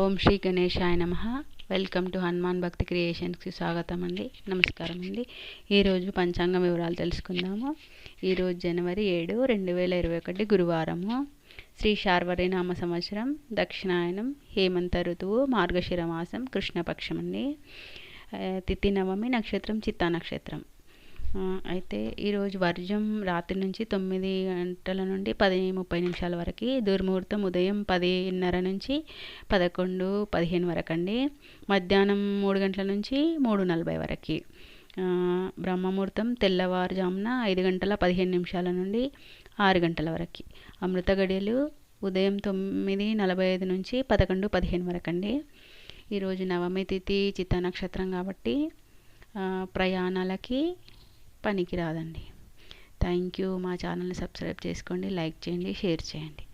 ఓం శ్రీ గణేశాయ నమ. Welcome to Hanuman భక్తి క్రియేషన్స్కి స్వాగతం అండి నమస్కారం అండి ఈరోజు పంచాంగం వివరాలు తెలుసుకుందాము. ఈరోజు జనవరి ఏడు రెండు వేల ఇరవై ఒకటి గురువారము. శ్రీ శార్వరి నామ సంవత్సరం దక్షిణాయనం హేమంత ఋతువు మార్గశిర మాసం కృష్ణపక్షం అండి తిథి నవమి నక్షత్రం చిత్తా నక్షత్రం. అయితే ఈరోజు వర్జం రాత్రి నుంచి తొమ్మిది గంటల నుండి పది ముప్పై నిమిషాల వరకు దుర్ముహూర్తం ఉదయం పదిన్నర నుంచి పదకొండు పదిహేను వరకు అండి. మధ్యాహ్నం మూడు గంటల నుంచి మూడు నలభై వరకు. బ్రహ్మముహూర్తం తెల్లవారుజామున ఐదు గంటల పదిహేను నిమిషాల నుండి ఆరు గంటల వరకు. అమృత గడియలు ఉదయం తొమ్మిది నలభై ఐదు నుంచి పదకొండు పదిహేను వరకు అండి. ఈరోజు నవమి తిథి చిత్త నక్షత్రం కాబట్టి ప్రయాణాలకి పనికి రాదండి. థ్యాంక్ యూ మా ఛానల్ని సబ్స్క్రైబ్ చేసుకోండి లైక్ చేయండి షేర్ చేయండి.